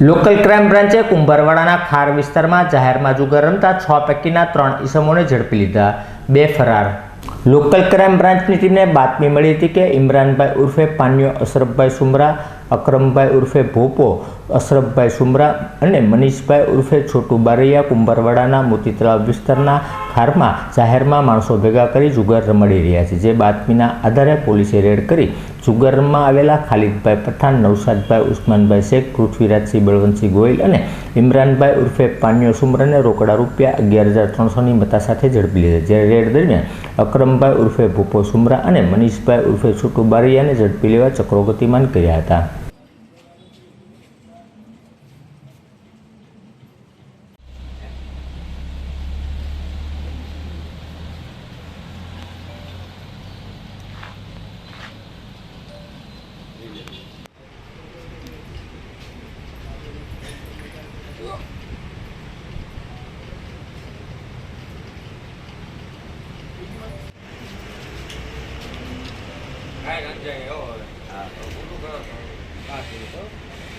Local crime બ્રાન્ચે કુંભારવાડાના ખાર વિસ્તારમાં જાહેરમાં જુગાર રમતા છ પૈકીના ત્રણ ઈસમોને ઝડપી લીધા. બે ફરાર. લોકલ ક્રાઇમ બ્રાન્ચની ટીમને બાતમી મળી હતી કે ઇમરાનભાઈ ઉર્ફે પાન્યો અશરફભાઈ સુમરા, અકરમભાઈ ઉર્ફે ભોપો, અશરફભાઈ સુમરા અને મનીષભાઈ ઉર્ફે છોટુ બારૈયા કુંભારવાડાના મોતીતળાવ વિસ્તારના ખારમાં જાહેરમાં માણસો ભેગા કરી જુગાર રમાડી રહ્યા છે. જે બાતમીના આધારે પોલીસે રેડ કરી જુગાર રમવા આવેલા ખાલિદભાઈ પઠાણ નવસાદભાઈ ઉસ્માનભાઈ શેખ, પૃથ્વીરાજસિંહ બળવંતસિંહ ગોયલ અને ઇમરાનભાઈ ઉર્ફે પાન્યો સુમરાને રોકડા રૂપિયા અગિયાર હજાર ત્રણસોની મતા સાથે ઝડપી લીધા જ્યારે રેડ દરમિયાન અકરમભાઈ ઉર્ફે ભૂપો સુમરા અને મનીષભાઈ ઉર્ફે છોટુ બારિયાને ઝડપી લેવા ચક્રો ગતિમાન કર્યા હતા. કાંઈ નથી જાય એવો હવે. હા તો મોટું કરો.